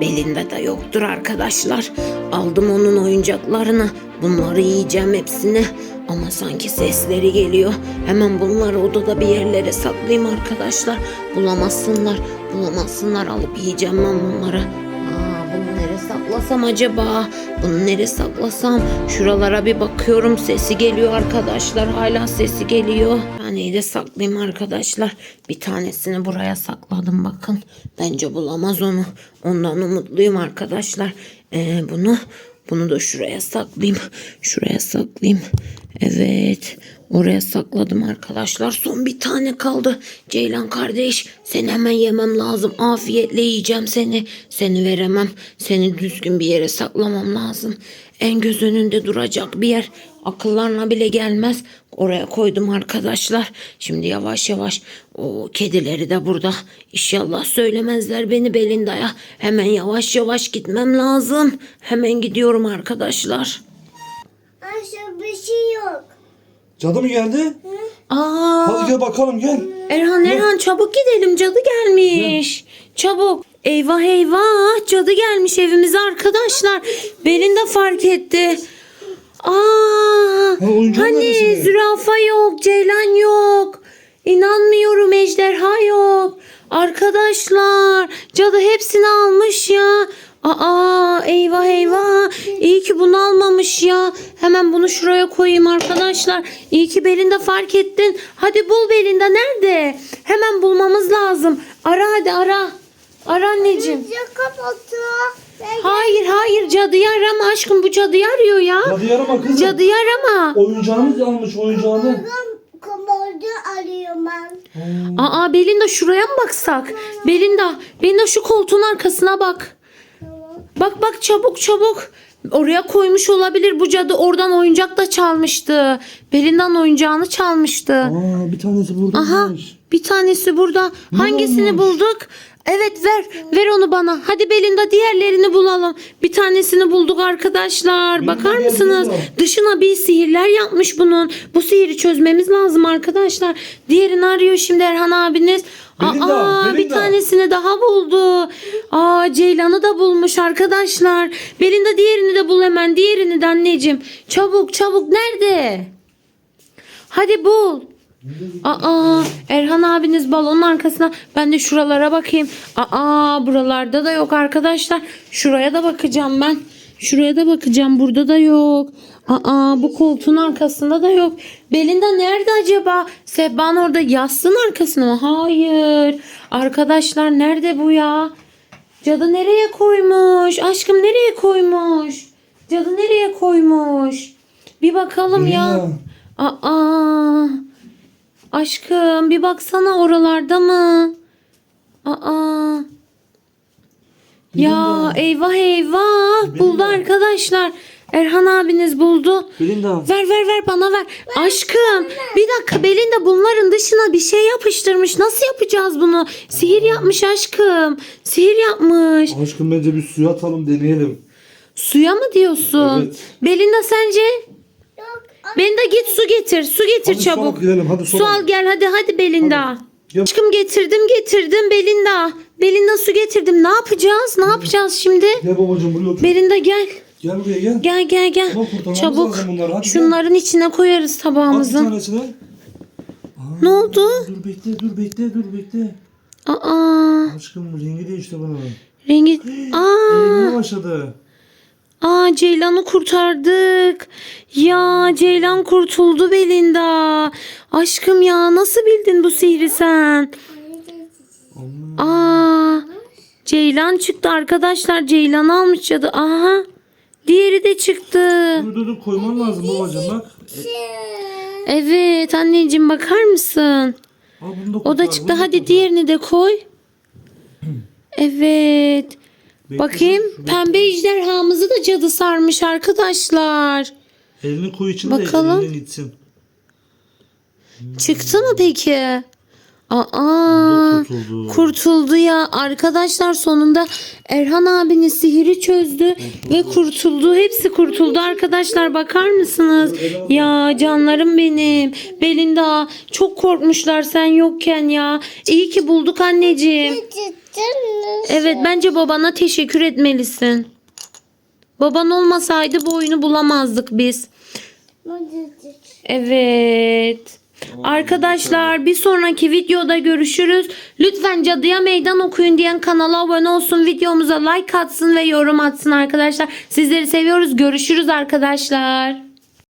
Belinde de yoktur arkadaşlar. Aldım onun oyuncaklarını. Bunları yiyeceğim hepsini. Ama sanki sesleri geliyor. Hemen bunları odada bir yerlere saklayayım arkadaşlar. Bulamazsınlar. Bulamazsınlar alıp yiyeceğim ben bunları. Saklasam acaba? Bunu nereye saklasam? Şuralara bir bakıyorum. Sesi geliyor arkadaşlar. Hala sesi geliyor. Taneyi de saklayayım arkadaşlar. Bir tanesini buraya sakladım bakın. Bence bulamaz onu. Ondan umutluyum arkadaşlar. Ee, bunu bunu da şuraya saklayayım. Şuraya saklayayım. Evet. Oraya sakladım arkadaşlar. Son bir tane kaldı. Ceylan kardeş seni hemen yemem lazım. Afiyetle yiyeceğim seni. Seni veremem. Seni düzgün bir yere saklamam lazım. En göz önünde duracak bir yer. Akıllarına bile gelmez. Oraya koydum arkadaşlar. Şimdi yavaş yavaş o kedileri de burada. İnşallah söylemezler beni Belinda'ya. Hemen yavaş yavaş gitmem lazım. Hemen gidiyorum arkadaşlar. Aşağı bir şey yok. Cadı mı geldi? Aa, Hadi gel bakalım gel. Erhan Erhan çabuk gidelim cadı gelmiş. Çabuk. Eyvah eyvah cadı gelmiş evimize arkadaşlar. Belinda fark etti. Aa, Ha, oyuncağın hani zürafa yok, ceylan yok. İnanmıyorum ejderha yok. Arkadaşlar cadı hepsini almış ya. Aa eyvah eyvah. İyi ki bunu almamış ya. Hemen bunu şuraya koyayım arkadaşlar. İyi ki Belinda fark ettin. Hadi bul Belinda nerede? Hemen bulmamız lazım. Ara hadi ara. Ara anneciğim. Hayır hayır cadıyı arama aşkım bu cadıyı arıyor ya. Cadı yarama kızım. Cadıyı arama. Oyuncağını almış oyuncağını. komodu arıyorum ben. Aa Belinda şuraya mı baksak? Belinda, Belinda şu koltuğun arkasına bak. Bak bak çabuk çabuk. Oraya koymuş olabilir bu cadı oradan oyuncak da çalmıştı. Belinda'nın oyuncağını çalmıştı. Aa bir tanesi burada. Aha bir tanesi burada. Hangisini olmuş? bulduk? Evet ver. Ver onu bana. Hadi Belinda diğerlerini bulalım. Bir tanesini bulduk arkadaşlar. Bakar mısınız? Dışına bir sihirler yapmış bunun. Bu sihiri çözmemiz lazım arkadaşlar. Diğerini arıyor şimdi Erhan abiniz. Belinda, Aa, bir Belinda. tanesini daha buldu. Aa Ceylan'ı da bulmuş arkadaşlar. Belinda diğerini de bul hemen. Diğerini de anneciğim. Çabuk çabuk nerede? Hadi bul. Aa Erhan abiniz balonun arkasına ben de şuralara bakayım. Aa buralarda da yok arkadaşlar. Şuraya da bakacağım ben. Şuraya da bakacağım. Burada da yok. Aa bu koltuğun arkasında da yok. Belinda nerede acaba? Sebban orada yastığın arkasında mı? Hayır. Arkadaşlar nerede bu ya? Cadı nereye koymuş? Aşkım nereye koymuş? Cadı nereye koymuş? Bir bakalım ya. Belinda. Aa. Aşkım bir baksana oralarda mı? Aa. Ya eyvah eyvah buldu arkadaşlar. Erhan abiniz buldu. Belinda. Ver ver ver bana ver. Aşkım bir dakika Belinda bunların dışına bir şey yapıştırmış. Nasıl yapacağız bunu? Sihir yapmış aşkım. Sihir yapmış. Aşkım bence bir suya atalım deneyelim. Suya mı diyorsun? Evet. Belinda sence? Yok. Belinda git su getir. Su getir Hadi çabuk. sola gidelim, hadi su al gel hadi hadi Belinda. Gel. Aşkım getirdim getirdim Belinda. Belinda su getirdim. Ne yapacağız? Ne yapacağız şimdi? Gel babacığım buraya otur. Belinda gel. Gel buraya gel. Gel gel gel. Tamam, Çabuk. Hadi Şunların içine koyarız At bir tabağımızın. tanesini. Ne oldu? Dur bekle dur bekle dur bekle. Aa, Aşkım rengi değişti bunun. rengi. Aa, Eğilmeye başladı. Aa Ceylan'ı kurtardık. Ya Ceylan kurtuldu Belinda. Aşkım ya nasıl bildin bu sihri sen? Aa, Ceylan çıktı arkadaşlar. Ceylan almış cadı. Aha. Diğeri de çıktı. Dur dur dur koyman lazım babacığım bak. Evet anneciğim bakar mısın? Bunu da O da çıktı. Hadi kurtar. diğerini de koy. Evet. Bakayım. dur. Pembe ejderhamızı da cadı sarmış arkadaşlar. Elini koy içine Bakalım. de elinden gitsin. Çıktı mı peki? Aa, kurtuldu. kurtuldu ya. Arkadaşlar sonunda Erhan abinin sihiri çözdü ve kurtuldu. Hepsi kurtuldu arkadaşlar. Bakar mısınız? Ya canlarım benim. Belinda çok korkmuşlar sen yokken ya. İyi ki bulduk anneciğim. Canım. Evet bence babana teşekkür etmelisin. Baban olmasaydı bu oyunu bulamazdık biz. Evet. Arkadaşlar bir sonraki videoda görüşürüz. Lütfen cadıya meydan okuyun diyen kanala abone olsun. Videomuza like atsın ve yorum atsın arkadaşlar. Sizleri seviyoruz. Görüşürüz arkadaşlar.